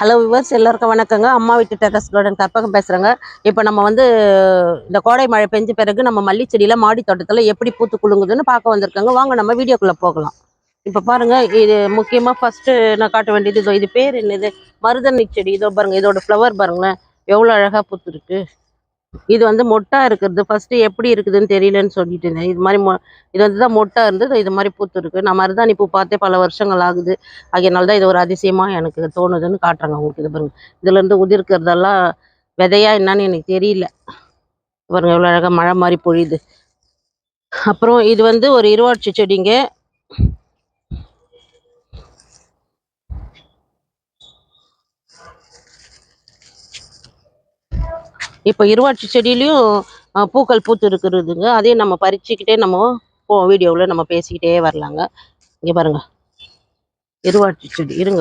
Hello viewers எல்லாருக்கும் வணக்கங்க. அம்மா வீட்டு டெரஸ் கார்டன் கற்பகம் பேசுகிறேங்க இப்போ நம்ம வந்து இந்த கோடை மழை பெஞ்ச பிறகு நம்ம மல்லி செடியில் மாடி தோட்டத்தில் எப்படி பூத்து குலுங்குதுன்னு பார்க்க வந்திருக்கோங்க. வாங்க நம்ம வீடியோக்குள்ளே போகலாம். இப்போ பாருங்க இது முக்கியமாக ஃபஸ்ட்டு நான் காட்ட வேண்டியது இதோ இது பேர் என்னது? மருதண்ணி செடி. இதோ பாருங்க இதோட ஃப்ளவர் பாருங்களேன். எவ்வளோ அழகாக பூத்துருக்கு. இது வந்து மொட்டா இருக்கிறது ஃபர்ஸ்ட் எப்படி இருக்குதுன்னு தெரியலன்னு சொல்லிட்டு இருந்தேன். இது மாதிரி மொ- இது வந்து தான் மொட்டா இருந்து இது மாதிரி பூத்து இருக்கு. நான் மருதாணி பூ பார்த்தே பல வருஷங்கள் ஆகுது. அதனால தான் இது ஒரு அதிசயமா எனக்கு தோணுதுன்னு காட்டுறாங்க உங்களுக்கு. இது பாருங்க. இதுல இருந்து உதிர்க்கிறதெல்லாம் விதையா என்னன்னு எனக்கு தெரியல. பாருங்க எவ்வளோ அழகா மழை மாதிரி பொழியுது. அப்புறம் இது வந்து ஒரு இருவாட்சி செடிங்க. இப்போ இருவாட்சி செடியிலையும் பூக்கள் பூத்து இருக்கிறதுங்க அதையும் நம்ம பறிச்சுக்கிட்டே நம்ம வீடியோவில் நம்ம பேசிக்கிட்டே வரலாங்க. இங்கே பாருங்க. இருவாட்சி செடி இருங்க.